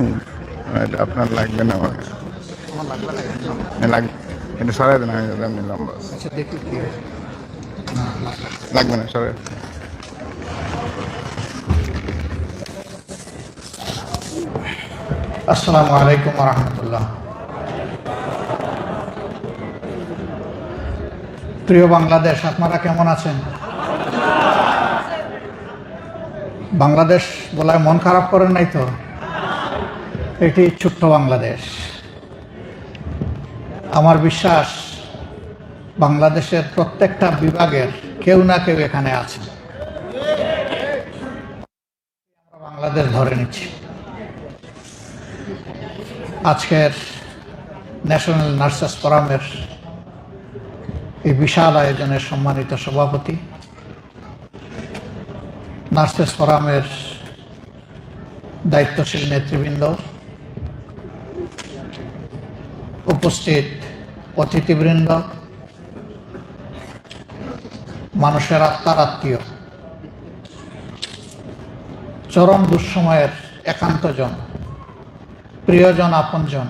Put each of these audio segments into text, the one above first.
এটা আপনার লাগবে না আমার। লাগবে। এটা সরাই দেন আমি এমনি লম্বা। আচ্ছা। লাগবে না সরাই। আসসালামু আলাইকুম রহমতুল্লাহ প্রিয় বাংলাদেশ আপনারা কেমন আছেন? বাংলাদেশ বলায় মন খারাপ করেন নাই তো? এটি ছোট্ট বাংলাদেশ। আমার বিশ্বাস, বাংলাদেশের প্রত্যেকটা বিভাগের কেউ না কেউ এখানে আছে। বাংলাদেশ ধরে নিচ্ছি। আজকের ন্যাশনাল নার্সেস ফোরামের এই বিশাল আয়োজনের সম্মানিত সভাপতি নার্সেস ফোরামের দায়িত্বশীল নেতৃবৃন্দ উপস্থিত অতিথিবৃন্দ, মানুষের আত্মার আত্মীয়, চরম দুঃসময়ের একান্তজন প্রিয়জন আপনজন,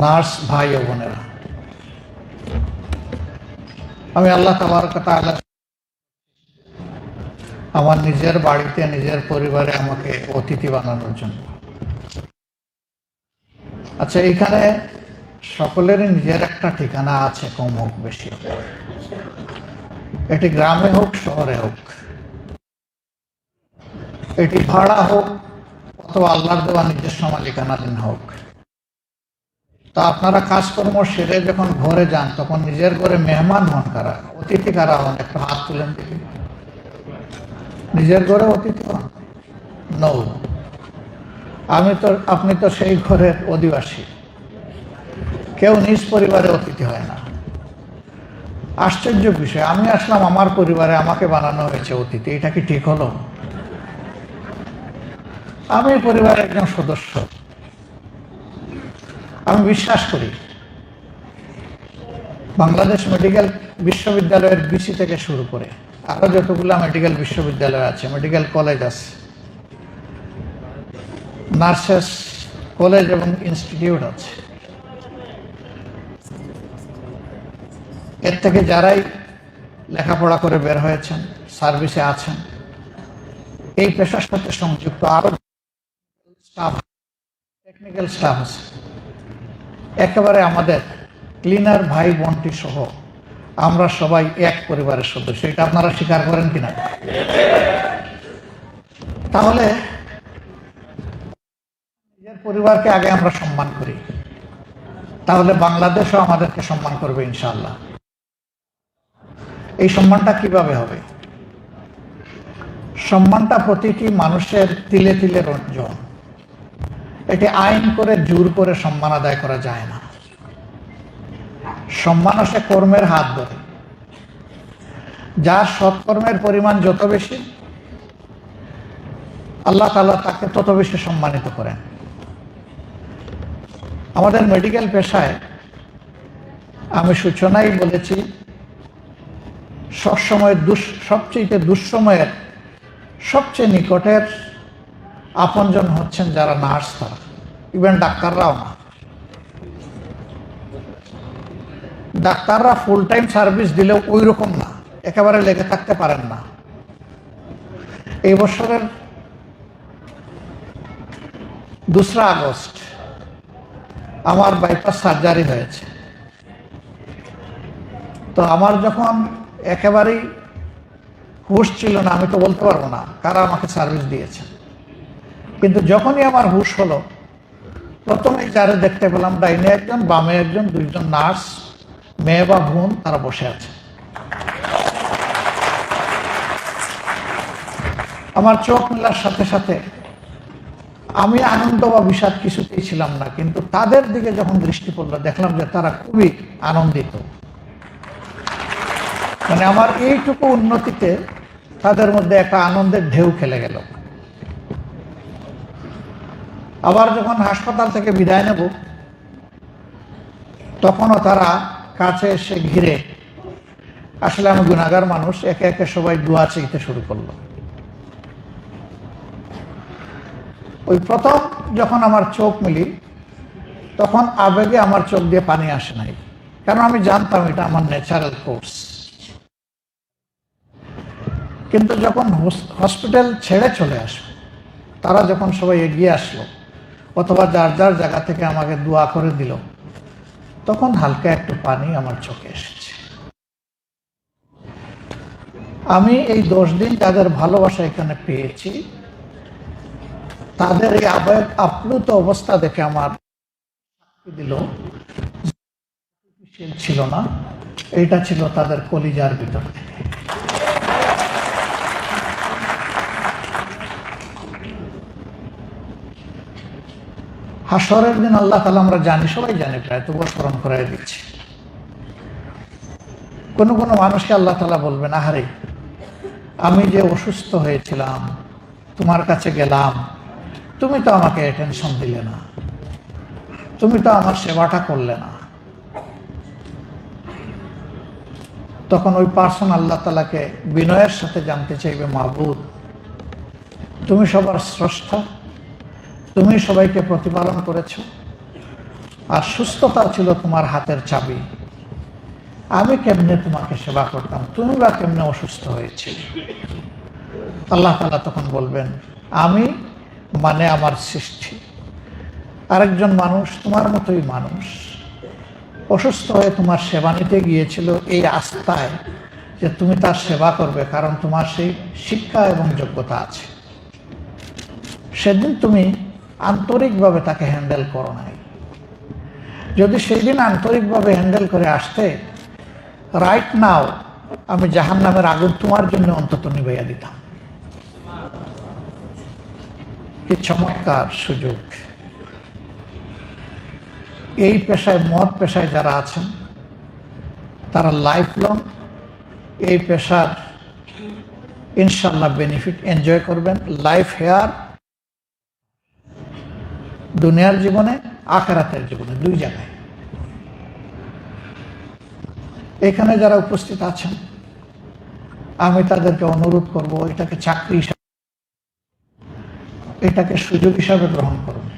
নার্স ভাই ও বোনেরা। আমি আল্লাহ তাবার কথা আমার নিজের বাড়িতে, নিজের পরিবারে আমাকে অতিথি বানানোর জন্য আচ্ছা এখানে সকলেরই নিজের একটা ঠিকানা আছে, কম হোক, বেশি হোক। এটি গ্রামে হোক, শহরে হোক। এটি ভাড়া হোক, অথবা আল্লাহর দেওয়া নিজস্ব মালিকানাধীন হোক। তা আপনারা কাজকর্ম সেরে যখন ঘরে যান, তখন নিজের ঘরে মেহমান হন কারা, অতিথি কারা হন? একটা হাত তুলেন নিজের ঘরে অতিথি হন? নৌ আমি তো, আপনি তো সেই ঘরের অধিবাসী। কেউ নিজ পরিবারে অতিথি হয় না। আশ্চর্য বিষয়, আমি আসলাম আমার পরিবারে, আমাকে বানানো হয়েছে অতিথি, এটা কি ঠিক হলো? আমি পরিবারের একজন সদস্য। আমি বিশ্বাস করি, বাংলাদেশ মেডিকেল বিশ্ববিদ্যালয়ের বিসি থেকে শুরু করে আরও যতগুলো মেডিকেল বিশ্ববিদ্যালয় আছে, মেডিকেল কলেজ আছে নার্সেস কলেজ এবং ইনস্টিটিউট আছে। এর থেকে যারাই লেখাপড়া করে বের হয়েছেন, সার্ভিসে আছেন, এই পেশার সাথে সংযুক্ত আরও স্টাফ টেকনিক্যাল স্টাফ আছে। একেবারে আমাদের ক্লিনার ভাই বোনটি সহ আমরা সবাই এক পরিবারের সদস্য। এটা আপনারা স্বীকার করেন কিনা? তাহলে নিজের পরিবারকে আগে আমরা সম্মান করি। তাহলে বাংলাদেশও আমাদেরকে সম্মান করবে ইনশাআল্লাহ। এই সম্মানটা কীভাবে হবে? সম্মানটা প্রতিটি মানুষের তিলে তিলে রঞ্জন এটি আইন করে জোর করে সম্মান আদায় করা যায় না। সম্মান আসে কর্মের হাত ধরে। যার সৎকর্মের পরিমাণ যত বেশি, আল্লাহ তাআলা তাকে তত বেশি সম্মানিত করেন। আমাদের মেডিকেল পেশায় আমি সূচনাই বলেছি, সবসময় দুঃ সবচেয়ে দুঃসময়ের, সবচেয়ে নিকটের আপনজন হচ্ছেন যারা নার্স তারা ইভেন ডাক্তাররাও না। ডাক্তাররা ফুল টাইম সার্ভিস দিলেও ওই রকম না, একেবারে লেগে থাকতে পারেন না। এই বছরের দোসরা আগস্ট আমার বাইপাস সার্জারি হয়েছে। তো আমার যখন একেবারেই হুশ ছিল না, আমি তো বলতে পারব না, কারা আমাকে সার্ভিস দিয়েছে। কিন্তু যখনই আমার হুশ হলো প্রথমে যারা দেখতে পেলাম, ডাইনে একজন, বামে একজন, দুইজন নার্স, মেয়ে বা বোন, তারা বসে আছে। আমার চোখ মেলার সাথে সাথে আমি আনন্দ বা বিষাদ কিছুতেই ছিলাম না, কিন্তু তাদের দিকে যখন দৃষ্টি পড়ল, দেখলাম যে তারা খুবই আনন্দিত। মানে আমার এইটুকু উন্নতিতে তাদের মধ্যে একটা আনন্দের ঢেউ খেলে গেল। আবার যখন হাসপাতাল থেকে বিদায় নেব, তখনও তারা কাছে এসে ঘিরে। আসলে আমি গুণাগার মানুষ, একে একে সবাই দোয়া চাইতে শুরু করল। ওই প্রথম যখন আমার চোখ মিলি, তখন আবেগে আমার চোখ দিয়ে পানি আসে নাই। কারণ আমি জানতাম এটা আমার ন্যাচারাল কোর্স কিন্তু যখন হসপিটাল ছেড়ে চলে আসবে, তারা যখন সবাই এগিয়ে আসলো, অথবা যার যার জায়গা থেকে আমাকে দোয়া করে দিল, তখন হালকা একটু পানি আমার চোখে এসেছে। আমি এই দশ দিন যাদের ভালোবাসা এখানে পেয়েছি তাদের এই আবেগ আপ্লুত অবস্থা দেখে আমার দিল। ছিল না, এটা ছিল তাদের কলিজার ভিতর হাসরের দিন আল্লাহ তালা আমরা জানি, সবাই জানি প্রায়, তবুও স্মরণ করাই দিচ্ছি। কোনো কোনো মানুষকে আল্লাহ তালা বলবেন, আহারে, আমি যে অসুস্থ হয়েছিলাম, তোমার কাছে গেলাম তুমি তো আমাকে টেনশন দিলে না। তুমি তো আমার সেবাটা করলে না। তখন ওই পার্সন আল্লাহ তালাকে বিনয়ের সাথে জানতে চাইবে মাহবুদ তুমি সবার স্রষ্টা, তুমি সবাইকে প্রতিপালন করেছ, আর সুস্থতা ছিল তোমার হাতের চাবি। আমি কেমনে তোমাকে সেবা করতাম? তুমি বা কেমনে অসুস্থ হয়েছিলে? আল্লাহ তালা তখন বলবেন, আমি মানে আমার সৃষ্টি। আরেকজন মানুষ তোমার মতোই মানুষ। অসুস্থ হয়ে তোমার সেবা নিতে গিয়েছিল এই আস্থায় যে তুমি তার সেবা করবে, কারণ তোমার সেই শিক্ষা এবং যোগ্যতা আছে। সেদিন তুমি আন্তরিকভাবে তাকে হ্যান্ডেল করো নাই। যদি সেই দিন আন্তরিকভাবে হ্যান্ডেল করে আসতে রাইট নাও আমি জাহান নামের আগুন তোমার জন্য অন্তত নিবাইয়া দিতাম। কি চমৎকার সুযোগ। এই পেশায়, মদ পেশায় যারা আছেন, তারা লাইফ লং এই পেশার ইনশাল্লাহ বেনিফিট এনজয় করবেন। লাইফ হেয়ার দুনিয়ার জীবনে, আখেরাতের জীবনে, দুই জায়গায়। এখানে যারা উপস্থিত আছেন, আমি তাদেরকে অনুরোধ করব, এটাকে চাকরি হিসাবে এটাকে সুযোগ হিসাবে গ্রহণ করুন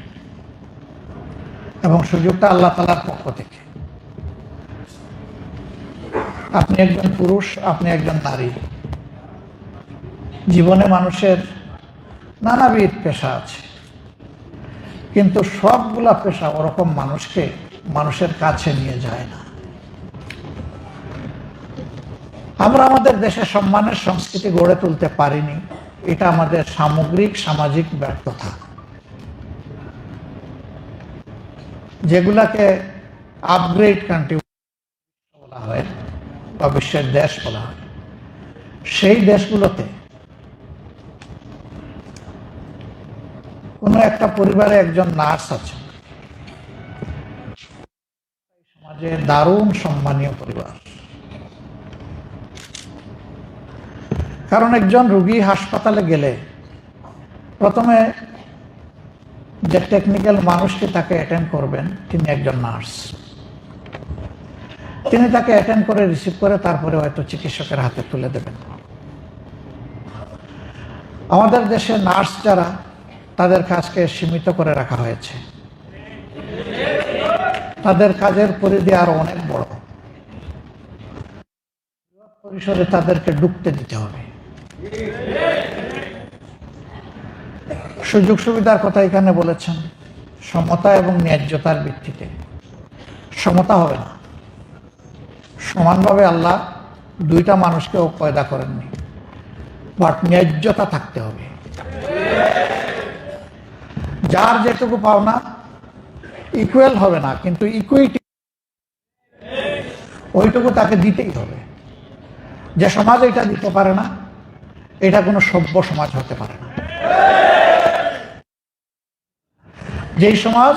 এবং সুযোগটা আল্লাহ তালার পক্ষ থেকে। আপনি একজন পুরুষ, আপনি একজন নারী। জীবনে মানুষের নানাবিধ পেশা আছে। কিন্তু সবগুলা পেশা ওরকম মানুষকে মানুষের কাছে নিয়ে যায় না। আমরা আমাদের দেশে সম্মানের সংস্কৃতি গড়ে তুলতে পারিনি। এটা আমাদের সামগ্রিক, সামাজিক ব্যর্থতা। যেগুলাকে আপগ্রেড কান্ট্রি বলা হয় বা বিশ্বের দেশ বলা হয়। সেই দেশগুলোতে কোনো একটা পরিবারে একজন নার্স আছে। সমাজে দারুণ সম্মানীয় পরিবার। কারণ একজন রুগী হাসপাতালে গেলে প্রথমে যে টেকনিক্যাল মানুষকে তাকে অ্যাটেন্ড করবেন, তিনি একজন নার্স তিনি তাকে অ্যাটেন্ড করে রিসিভ করে তারপরে হয়তো চিকিৎসকের হাতে তুলে দেবেন। আমাদের দেশে নার্স যারা, তাদের কাজকে সীমিত করে রাখা হয়েছে। তাদের কাজের পরিধি আরও অনেক বড়। পরিসরে তাদেরকে ডুবতে দিতে হবে। সুযোগ সুবিধার কথা এখানে বলেছেন। সমতা এবং ন্যায্যতার ভিত্তিতে। সমতা হবে না। সমানভাবে আল্লাহ দুইটা মানুষকেও পয়দা করেননি। বাট ন্যায্যতা থাকতে হবে। যার যেটুকু পাওনা ইকুয়াল হবে না, কিন্তু ইকুইটি ওইটুকু তাকে দিতেই হবে। যে সমাজ এটা দিতে পারে না এটা কোনো সভ্য সমাজ হতে পারে না। যেই সমাজ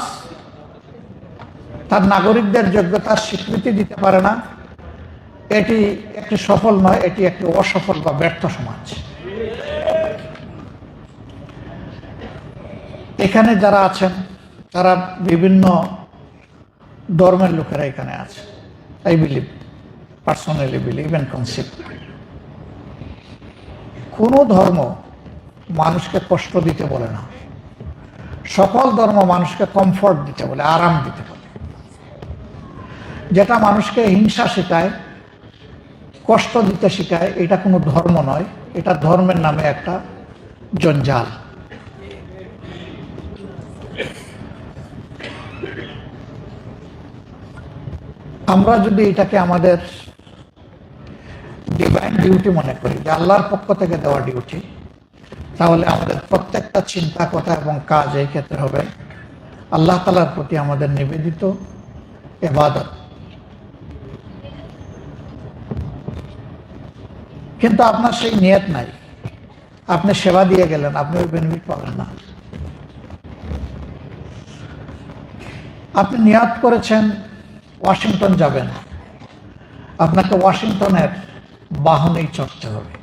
তার নাগরিকদের যোগ্যতার স্বীকৃতি দিতে পারে না, এটি একটি সফল নয়, এটি একটি অসফল বা ব্যর্থ সমাজ। এখানে যারা আছেন, তারা বিভিন্ন ধর্মের লোকেরা এখানে আছে। I believe personally believe and concept কোনো ধর্ম মানুষকে কষ্ট দিতে বলে না। সকল ধর্ম মানুষকে কমফর্ট দিতে বলে, আরাম দিতে বলে। যেটা মানুষকে হিংসা শেখায়, কষ্ট দিতে শেখায়, এটা কোনো ধর্ম নয়, এটা ধর্মের নামে একটা জঞ্জাল। আমরা যদি এটাকে আমাদের ডিভাইন ডিউটি মনে করি, যে আল্লাহর পক্ষ থেকে দেওয়া ডিউটি তাহলে আমাদের প্রত্যেকটা চিন্তা, কথা এবং কাজ এই ক্ষেত্রে হবে। আল্লাহ তালার প্রতি আমাদের নিবেদিত এবাদত কিন্তু আপনার সেই নিয়ত নাই। আপনি সেবা দিয়ে গেলেন, আপনি ওই বেনিফিট পাবেন না। আপনি নিয়াত করেছেন, ওয়াশিংটন যাবেন। আপনাকে ওয়াশিংটনের বাহনেই চড়তে হবে।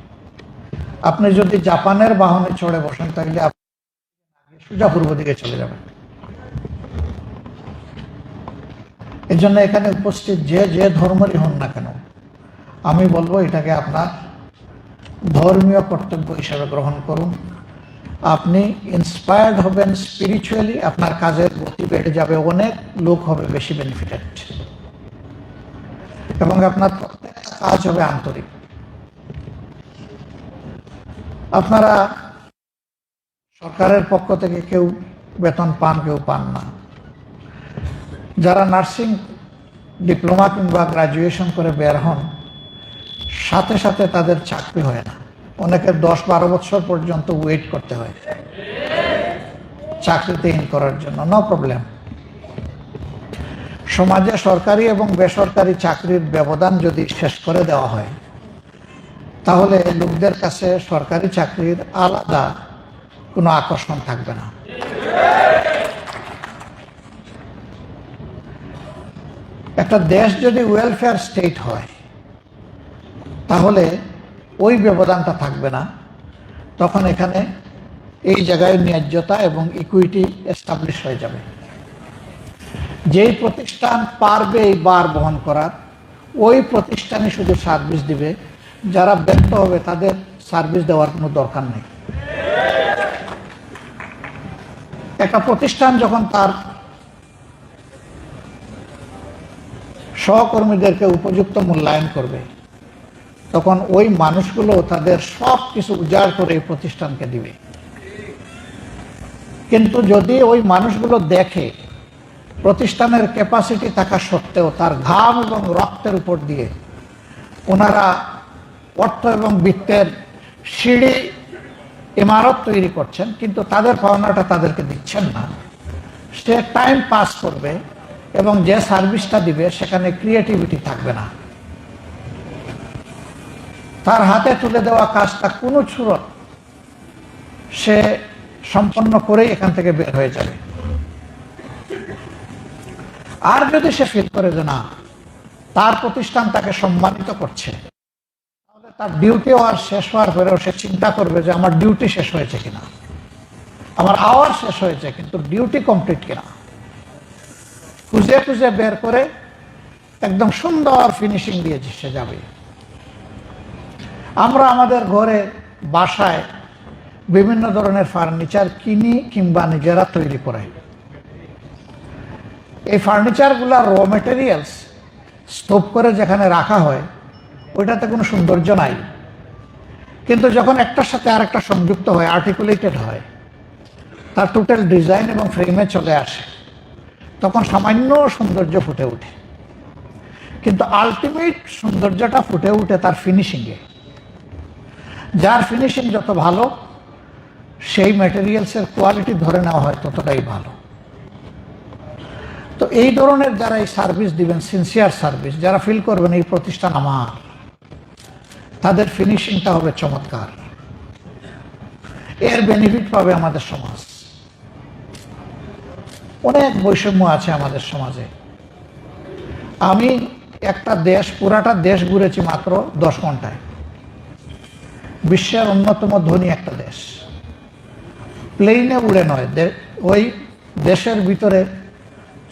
আপনি যদি জাপানের বাহনে চড়ে বসেন, তাহলে আপনি সোজা পূর্ব দিকে চলে যাবেন। এই জন্য এখানে উপস্থিত যে যে ধর্মেরই হন না কেন, আমি বলব এটাকে আপনার ধর্মীয় কর্তব্য হিসাবে গ্রহণ করুন। আপনি ইন্সপায়ার্ড হবেন স্পিরিচুয়ালি আপনার কাজের গতি বেড়ে যাবে, অনেক লোক হবে বেশি বেনিফিটেড এবং আপনার কাজ হবে আন্তরিক। আপনারা সরকারের পক্ষ থেকে কেউ বেতন পান, কেউ পান না। যারা নার্সিং ডিপ্লোমা কিংবা গ্রাজুয়েশন করে বের হন, সাথে সাথে তাদের চাকরি হয় না। অনেকের দশ বারো বছর পর্যন্ত ওয়েট করতে হয়। চাকরিতে ইন করার জন্য নো প্রবলেম সমাজে সরকারি এবং বেসরকারি চাকরির ব্যবধান যদি শেষ করে দেওয়া হয়, তাহলে লোকদের কাছে সরকারি চাকরির আলাদা কোনো আকর্ষণ থাকবে না। একটা দেশ যদি ওয়েলফেয়ার স্টেট হয়, তাহলে ওই ব্যবধানটা থাকবে না। তখন এখানে এই জায়গায় ন্যায্যতা এবং ইকুইটি এস্টাবলিশ হয়ে যাবে। যেই প্রতিষ্ঠান পারবে এই বার বহন করার, ওই প্রতিষ্ঠানে শুধু সার্ভিস দিবে। যারা ব্যর্থ হবে তাদের সার্ভিস দেওয়ার কোনো দরকার নেই। একটা প্রতিষ্ঠান যখন তার সহকর্মীদেরকে উপযুক্ত মূল্যায়ন করবে, তখন ওই মানুষগুলো তাদের সব কিছু উজাড় করে প্রতিষ্ঠানকে দিবে। কিন্তু যদি ওই মানুষগুলো দেখে প্রতিষ্ঠানের ক্যাপাসিটি থাকা সত্ত্বেও তার ঘাম এবং রক্তের উপর দিয়ে ওনারা অর্থ এবং বৃত্তের সিঁড়ি ইমারত তৈরি করছেন, কিন্তু তাদের পাওনাটা তাদেরকে দিচ্ছেন না। সে টাইম পাস করবে এবং যে সার্ভিসটা দিবে সেখানে ক্রিয়েটিভিটি থাকবে না। তার হাতে তুলে দেওয়া কাজটা কোনো ছুরত সে সম্পন্ন করেই এখান থেকে বের হয়ে যাবে। আর যদি সে ফিল করে যে না, তার প্রতিষ্ঠান তাকে সম্মানিত করছে, তাহলে তার ডিউটি আর শেষ হওয়ার পরেও সে চিন্তা করবে যে আমার ডিউটি শেষ হয়েছে কিনা। আমার আওয়ার শেষ হয়েছে, কিন্তু ডিউটি কমপ্লিট কিনা। খুঁজে খুঁজে বের করে একদম সুন্দর ফিনিশিং দিয়ে সে যাবে। আমরা আমাদের ঘরে, বাসায় বিভিন্ন ধরনের ফার্নিচার কিনি কিংবা নিজেরা তৈরি করাই। এই ফার্নিচারগুলোর র মেটেরিয়ালস স্তূপ করে যেখানে রাখা হয়, ওইটাতে কোনো সৌন্দর্য নাই। কিন্তু যখন একটার সাথে আরেকটা সংযুক্ত হয় আর্টিকুলেটেড হয়, তার টোটাল ডিজাইন এবং ফ্রেমে চলে আসে, তখন সামান্য সৌন্দর্য ফুটে ওঠে। কিন্তু আলটিমেট সৌন্দর্যটা ফুটে উঠে তার ফিনিশিংয়ে যার ফিনিশিং যত ভালো, সেই ম্যাটেরিয়ালসের কোয়ালিটি ধরে নেওয়া হয় ততটাই ভালো। তো এই ধরনের যারা এই সার্ভিস দিবেন সিনসিয়ার সার্ভিস যারা ফিল করবেন এই প্রতিষ্ঠান আমার, তাদের ফিনিশিংটা হবে চমৎকার। এর বেনিফিট পাবে আমাদের সমাজ। অনেক বৈষম্য আছে আমাদের সমাজে। আমি একটা দেশ, পুরাটা দেশ ঘুরেছি মাত্র দশ ঘন্টায়। বিশ্বের অন্যতম ধনী একটা দেশ। প্লেনে উড়ে নয় ওই দেশের ভিতরে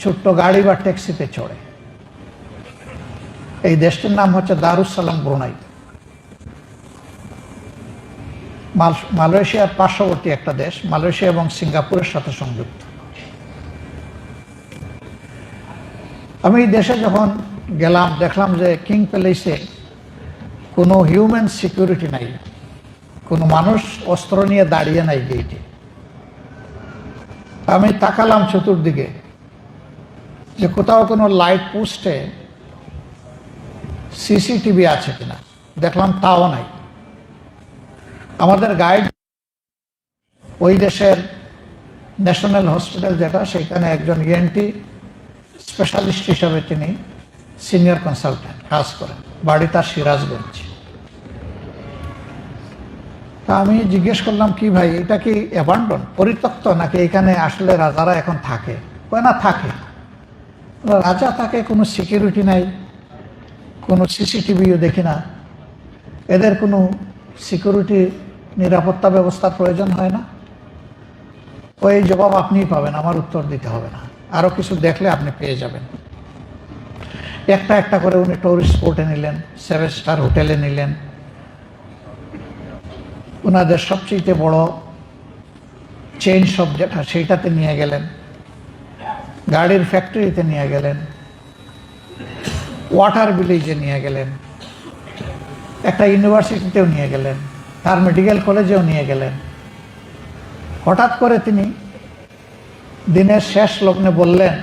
ছোট্ট গাড়ি বা ট্যাক্সিতে চড়ে। এই দেশটির নাম হচ্ছে দারুসালাম ব্রুনাই। মালয়েশিয়ার পার্শ্ববর্তী একটা দেশ, মালয়েশিয়া এবং সিঙ্গাপুরের সাথে সংযুক্ত। আমি এই দেশে যখন গেলাম, দেখলাম যে কিং প্যালেসে কোনো হিউম্যান সিকিউরিটি নাই, কোনো মানুষ অস্ত্র নিয়ে দাঁড়িয়ে নাই গেইটে আমি তাকালাম চতুর্দিকে যে কোথাও কোনো লাইট পোস্টে সিসিটিভি আছে কিনা। দেখলাম তাও নাই। আমাদের গাইড ওই দেশের ন্যাশনাল হসপিটাল যেটা, সেখানে একজন E ইএনটি স্পেশালিস্ট হিসাবে তিনি সিনিয়র কনসালট্যান্ট কাজ করেন। বাড়ি তার সিরাজগঞ্জ। তা আমি জিজ্ঞেস করলাম, কি ভাই, এটা কি অ্যাবান্ডন পরিত্যক্ত নাকি এখানে আসলে রাজারা এখন থাকে? না, থাকে। রাজা তাকে কোনো সিকিউরিটি নাই, কোনো সিসিটিভিও দেখি না। এদের কোনো সিকিউরিটি নিরাপত্তা ব্যবস্থার প্রয়োজন হয় না। ওই জবাব আপনিই পাবেন, আমার উত্তর দিতে হবে না। আরও কিছু দেখলে আপনি পেয়ে যাবেন। একটা একটা করে উনি টুরিস্ট স্পোর্টে নিলেন সেভেন স্টার হোটেলে নিলেন। ওনাদের সবচেয়ে বড় চেইন শপ যেটা, সেইটাতে নিয়ে গেলেন। গাড়ির ফ্যাক্টরিতে নিয়ে গেলেন ওয়াটার ভিলেজে নিয়ে গেলেন, একটা ইউনিভার্সিটিতেও নিয়ে গেলেন, তার মেডিকেল কলেজেও নিয়ে গেলেন। হঠাৎ করে তিনি দিনের শেষ লগ্নে বললেন,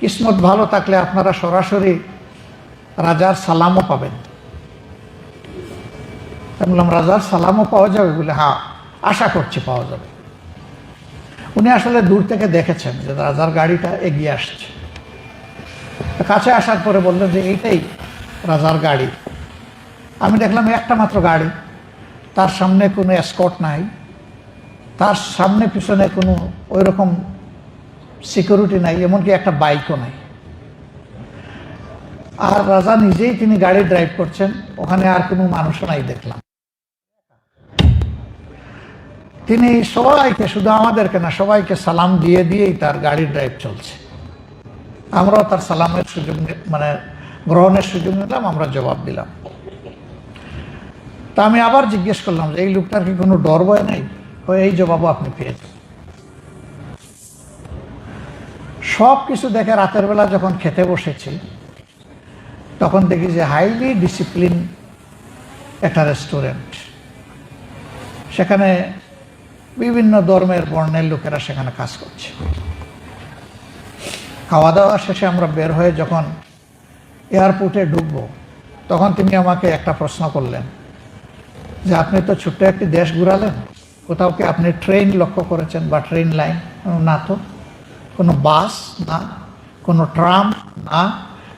কিসমত ভালো থাকলে আপনারা সরাসরি রাজার সালামও পাবেন। বললাম, রাজার সালামও পাওয়া যাবে? বলে হ্যাঁ আশা করছি পাওয়া যাবে। উনি আসলে দূর থেকে দেখেছেন যে রাজার গাড়িটা এগিয়ে আসছে। কাছে আসার পরে বললেন যে, এইটাই রাজার গাড়ি। আমি দেখলাম একটা মাত্র গাড়ি। তার সামনে কোনো স্কট নাই। তার সামনে পিছনে কোনো ওই রকম সিকিউরিটি নাই, এমনকি একটা বাইকও নাই। আর রাজা নিজেই তিনি গাড়ি ড্রাইভ করছেন, ওখানে আর কোনো মানুষও নাই দেখলাম। তিনি সবাইকে, শুধু আমাদেরকে না, সবাইকে সালাম দিয়ে দিয়েই তার গাড়ি ড্রাইভ চলছে। আমরাও তার সালামের সুযোগ মানে গ্রহণের সুযোগ নিলাম, আমরা জবাব দিলাম। তা আমি আবার জিজ্ঞেস করলাম যে, এই লোকটার কি কোনো ডর ভয় নেই? এই জবাবও আপনি পেয়েছেন। সব কিছু দেখে রাতের বেলা যখন খেতে বসেছি, তখন দেখি যে, হাইলি ডিসিপ্লিন একটা রেস্টুরেন্ট। সেখানে বিভিন্ন ধর্মের বর্ণের লোকেরা সেখানে কাজ করছে। খাওয়া দাওয়া শেষে আমরা বের হয়ে যখন এয়ারপোর্টে ঢুকবো, তখন তিনি আমাকে একটা প্রশ্ন করলেন, যে আপনি তো ছোট্ট একটি দেশ ঘুরালেন, কোথাও কি আপনি ট্রেন লক্ষ্য করেছেন বা ট্রেন লাইন? না তো। কোনো বাস? না। কোনো ট্রাম? না।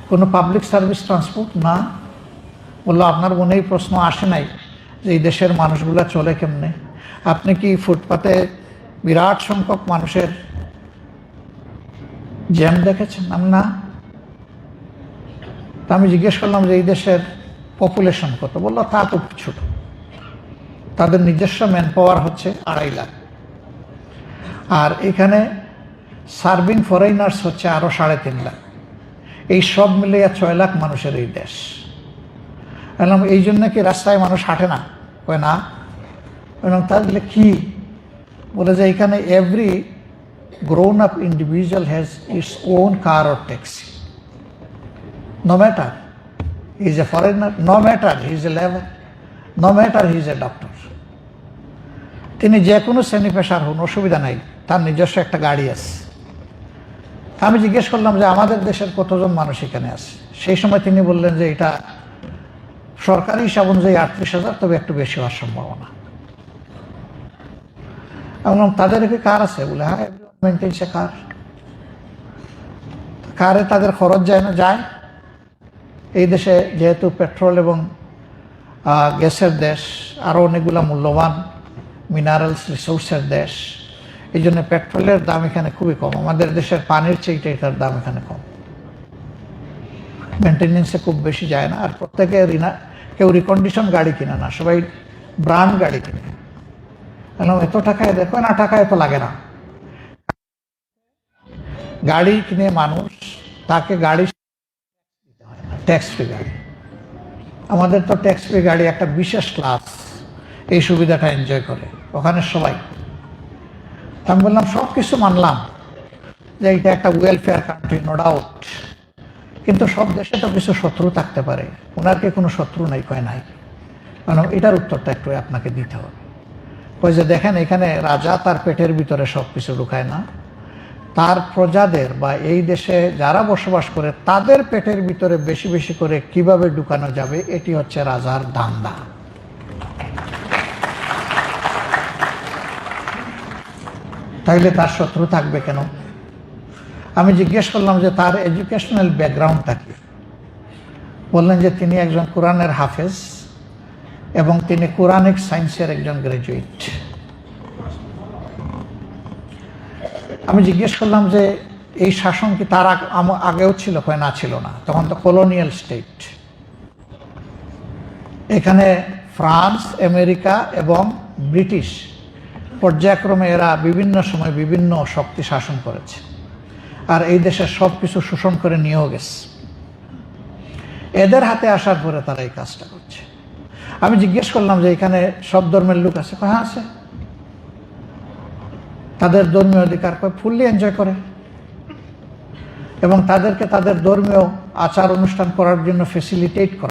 কোনো পাবলিক সার্ভিস ট্রান্সপোর্ট? না। বলল, আপনার মনে এই প্রশ্ন আসে নাই যে এই দেশের মানুষগুলা চলে কেমনে? আপনি কি ফুটপাতে বিরাট সংখ্যক মানুষের জ্যাম দেখেছেন? না। তা আমি জিজ্ঞেস করলাম যে এই দেশের পপুলেশন কত? বলল, তা তো ছোট। তাদের নিজস্ব ম্যান পাওয়ার হচ্ছে আড়াই লাখ। আর এখানে সার্ভিং ফরেনার্স হচ্ছে আরও সাড়ে তিন লাখ। এই সব মিলিয়ে ছয় লাখ মানুষের এই দেশ। বললাম, এই জন্য কি রাস্তায় মানুষ হাঁটে না? কয়, না। তাহলে কি? বলে যে এখানে every grown up individual has its own car or taxi no matter is a foreigner no matter he is a labour no matter he is a doctor তিনি যে কোনো শ্রেণি পেশার হন, অসুবিধা নাই, তার নিজস্ব একটা গাড়ি আছে। আমি জিজ্ঞেস করলাম যে আমাদের দেশের কতজন মানুষ এখানে আছে? সেই সময় তিনি বললেন যে এটা সরকারি হিসাব অনুযায়ী আটত্রিশ হাজার, তবে একটু বেশি হওয়ার সম্ভাবনা। বললাম তাদের কি কার আছে বলে? হ্যাঁ কার। কারে তাদের খরচ যায় না? যায়। এই দেশে যেহেতু পেট্রোল এবং গ্যাসের দেশ আরও অনেকগুলো মূল্যবান মিনারেলস রিসোর্সের দেশ, এই জন্য পেট্রোলের দাম এখানে খুবই কম। আমাদের দেশের পানির চেয়ে এটার দাম এখানে কম। মেনটেনেন্সে খুব বেশি যায় না। আর প্রত্যেকে রিনা কেউ রিকন্ডিশন গাড়ি কিনে না। সবাই ব্রান্ড গাড়ি কিনে। বললাম এত টাকায় দেখো, না টাকায় তো লাগে না। গাড়ি কিনে মানুষ, তাকে গাড়ি ট্যাক্স ফ্রি গাড়ি। আমাদের তো ট্যাক্স ফ্রি গাড়ি একটা বিশেষ ক্লাস এই সুবিধাটা এনজয় করে, ওখানে সবাই। আমি বললাম সব কিছু মানলাম যে এটা একটা ওয়েলফেয়ার কান্ট্রি নো ডাউট কিন্তু সব দেশে তো কিছু শত্রু থাকতে পারে, ওনার কি কোনো শত্রু নাই, কয় নাই? কারণ এটার উত্তরটা একটু আপনাকে দিতে হবে। কই যে দেখেন এখানে রাজা তার পেটের ভিতরে সব কিছু ঢুকায় না। তার প্রজাদের বা এই দেশে যারা বসবাস করে, তাদের পেটের ভিতরে বেশি বেশি করে কীভাবে ঢুকানো যাবে, এটি হচ্ছে রাজার দান্দা তাইলে তার শত্রু থাকবে কেন? আমি জিজ্ঞেস করলাম যে তার এডুকেশনাল ব্যাকগ্রাউন্ডটা কি? বললেন যে তিনি একজন কোরআনের হাফেজ। এবং তিনি কোরআনিক সায়েন্সের একজন গ্রাজুয়েট আমি জিজ্ঞেস করলাম যে, এই শাসন কি তার আগেও ছিল কয় না ছিল না? তখন তো কলোনিয়াল স্টেট এখানে ফ্রান্স, আমেরিকা এবং ব্রিটিশ পর্যায়ক্রমে এরা বিভিন্ন সময় বিভিন্ন শক্তি শাসন করেছে। আর এই দেশের সব কিছু শোষণ করে নিয়েও গেছে। এদের হাতে আসার পরে তারা এই কাজটা করছে। আমি জিজ্ঞেস করলাম যে এখানে সব ধর্মের লোক আছে? হ্যাঁ আছে। তাদের ধর্মীয় অধিকার ফুললি এনজয় করে। এবং তাদেরকে তাদের ধর্মীয় আচার অনুষ্ঠান করার জন্য ফেসিলিটেট করে।